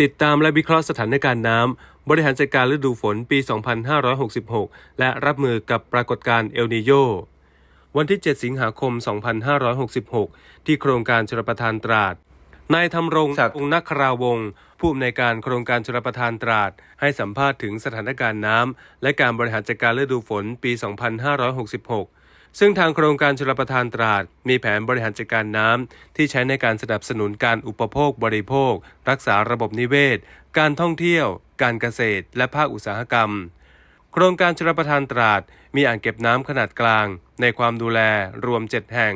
ติดตามและวิเคราะห์สถานการณ์น้ำ บริหารจัดการฤดูฝนปี 2566 และรับมือกับปรากฏการณ์เอลนิโยวันที่ 7 สิงหาคม 2566 ที่โครงการชลประทานตราด นายธรรมรงศักดิ์องค์นักคราวงศ์ผู้อำนวยการโครงการชลประทานตราด ให้สัมภาษณ์ถึงสถานการณ์น้ำและการบริหารจัดการฤดูฝนปี 2566 ซึ่งทางโครงการชลประทานตราด มีแผนบริหารจัดการน้ำที่ใช้ในการสนับสนุนการอุปโภคบริโภค รักษาระบบนิเวศ การท่องเที่ยว การเกษตร และภาคอุตสาหกรรม โครงการชลประทานตราด มีอ่างเก็บน้ำขนาดกลาง ในความดูแลรวม 7 แห่ง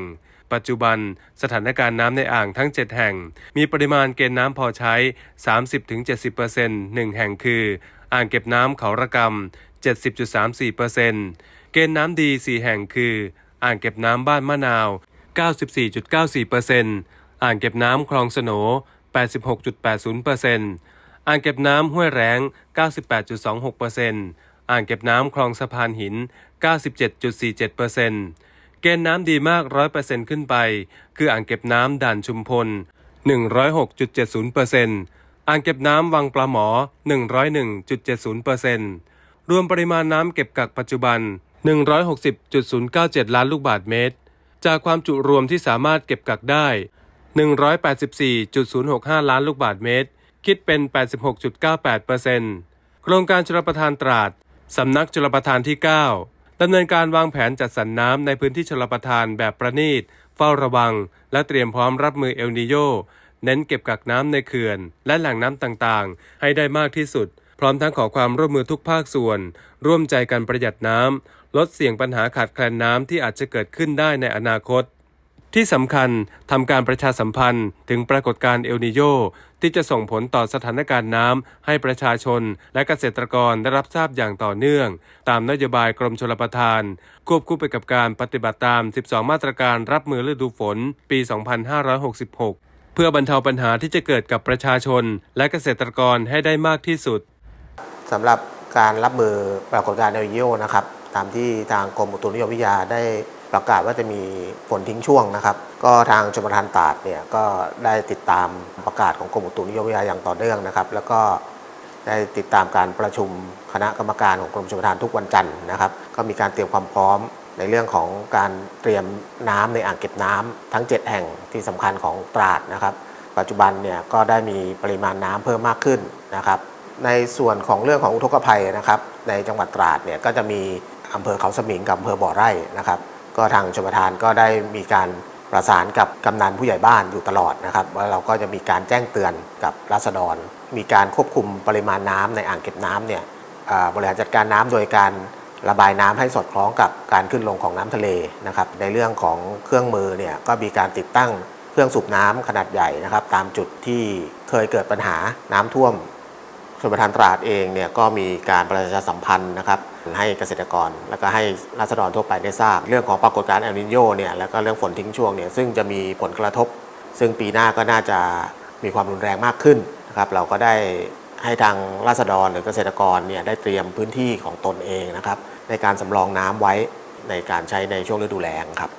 ปัจจุบัน สถานการณ์น้ำในอ่างทั้ง 7 แห่ง มีปริมาณเกณฑ์น้ำพอใช้ 30-70%หนึ่งแห่งคือ อ่างเก็บน้ำเขาระกำ70.34% เกณฑ์น้ำดี 4 แห่งคือ อ่างเก็บน้ำบ้านมะนาว 94.94%อ่างเก็บน้ำคลองสโหน86.80%อ่างเก็บน้ำห้วยแรง 98.26%อ่างเก็บน้ำคลองสะพานหิน 97.47%เกณฑ์น้ำดีมาก 100%ขึ้นไป คืออ่างเก็บน้ำด่านชุมพล 106.70%อ่างเก็บน้ำวังปลาหมอ 101.70%รวมปริมาณน้ำเก็บกักปัจจุบัน 160.097 ล้านลูกบาศก์เมตร จากความจุรวมที่สามารถเก็บกักได้ 184.065 ล้านลูกบาศก์เมตร คิดเป็น 86.98%โครงการชลประทานตราด สำนักชลประทานที่ 9 ดำเนินการวางแผนจัดสรรน้ำในพื้นที่ชลประทานแบบประณีต เฝ้าระวัง และเตรียมพร้อมรับมือเอลนิโยเน้นเก็บกักน้ำในเขื่อน และแหล่งน้ำต่างๆ ให้ได้มากที่สุด พร้อมทั้งขอความร่วมมือทุกภาคส่วน ร่วมใจกันประหยัดน้ำ ลดเสี่ยงปัญหาขาดแคลนน้ำที่อาจจะเกิดขึ้นได้ในอนาคต ที่สำคัญทำการประชาสัมพันธ์ถึงปรากฏการณ์เอลนิโยที่จะส่งผลต่อสถานการณ์น้ำให้ประชาชนและเกษตรกรได้รับทราบอย่างต่อเนื่อง ตามนโยบายกรมชลประทาน ควบคู่ไปกับการปฏิบัติตาม 12 มาตรการรับมือฤดูฝน ปี 2566 เพื่อบรรเทาปัญหาที่จะเกิดกับประชาชน และเกษตรกรให้ได้มากที่สุดสำหรับการรับมือปรากฏการณ์เอลนิโยนะครับ ตามที่ทางกรมอุตุนิยมวิทยาได้ประกาศว่าจะมีฝนทิ้งช่วงนะครับ ก็ทางชมประทานตราดเนี่ยก็ได้ติดตามประกาศของกรมอุตุนิยมวิทยาอย่างต่อเนื่องนะครับ แล้วก็ได้ติดตามการประชุมคณะกรรมการของกรมชลประทานทุกวันจันทร์นะครับ ก็มีการเตรียมความพร้อมในเรื่องของการเตรียมน้ำในอ่างเก็บน้ำทั้ง 7 แห่งที่สำคัญของตราดนะครับ ปัจจุบันเนี่ยก็ได้มีปริมาณน้ำเพิ่มมากขึ้นนะครับ ในส่วนของเรื่องของอุทกภัยนะครับ ในจังหวัดตราดเนี่ยก็จะมี อำเภอเขาสมิงกับอำเภอบ่อไร่นะครับ ก็ทางชมประทานก็ได้มีการประสานกับกำนันผู้ใหญ่บ้านอยู่ตลอดนะครับว่าเราก็จะมีการแจ้งเตือนกับราษฎร มีการควบคุมปริมาณน้ำในอ่างเก็บน้ำเนี่ยบริหารจัดการน้ำโดยการระบายน้ำให้สอดคล้องกับการขึ้นลงของน้ำทะเลนะครับ ในเรื่องของเครื่องมือเนี่ยก็มีการติดตั้งเครื่องสูบน้ำขนาดใหญ่นะครับ ตามจุดที่เคยเกิดปัญหาน้ำท่วม นประทานตราดเองเนี่ยก็มีการประชาสัมพันธ์นะครับให้เกษตรกร แล้วก็ให้ราษฎรทั่วไปได้ทราบ เรื่องของปรากฏการณ์เอลนิโยเนี่ยแล้วก็เรื่องฝนทิ้งช่วงเนี่ยซึ่งจะมีผลกระทบ ซึ่งปีหน้าก็น่าจะมีความรุนแรงมากขึ้นนะครับเราก็ได้ให้ทางราษฎรหรือเกษตรกรเนี่ยได้เตรียมพื้นที่ของตนเองนะครับในการสำรองน้ำไว้ในการใช้ในช่วงฤดูแล้งครับ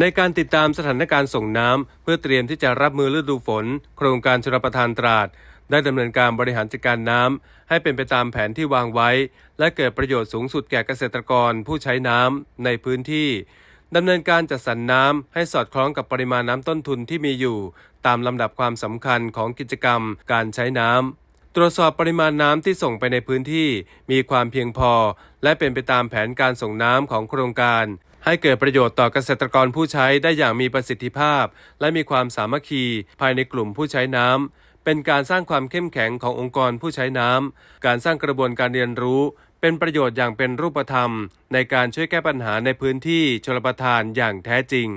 ในการติดตามสถานการณ์ส่งน้ำเพื่อเตรียมที่จะรับมือฤดูฝน โครงการชลประทานตราด ได้ดำเนินการบริหารจัดการน้ำให้เป็นไปตามแผนที่วางไว้ และเกิดประโยชน์สูงสุดแก่เกษตรกรผู้ใช้น้ำในพื้นที่ดำเนินการจัดสรรน้ำให้สอดคล้องกับปริมาณน้ำต้นทุนที่มีอยู่ ตามลำดับความสำคัญของกิจกรรมการใช้น้ำตรวจสอบปริมาณน้ำที่ส่งไปในพื้นที่ มีความเพียงพอ และเป็นไปตามแผนการส่งน้ำของโครงการ ให้เกิดประโยชน์ต่อเกษตรกรผู้ใช้ได้อย่างมีประสิทธิภาพ และมีความสามัคคีภายในกลุ่มผู้ใช้น้ำ เป็นการสร้างความเข้มแข็งขององค์กรผู้ใช้น้ำ การสร้างกระบวนการเรียนรู้ เป็นประโยชน์อย่างเป็นรูปธรรม ในการช่วยแก้ปัญหาในพื้นที่ชลประทานอย่างแท้จริง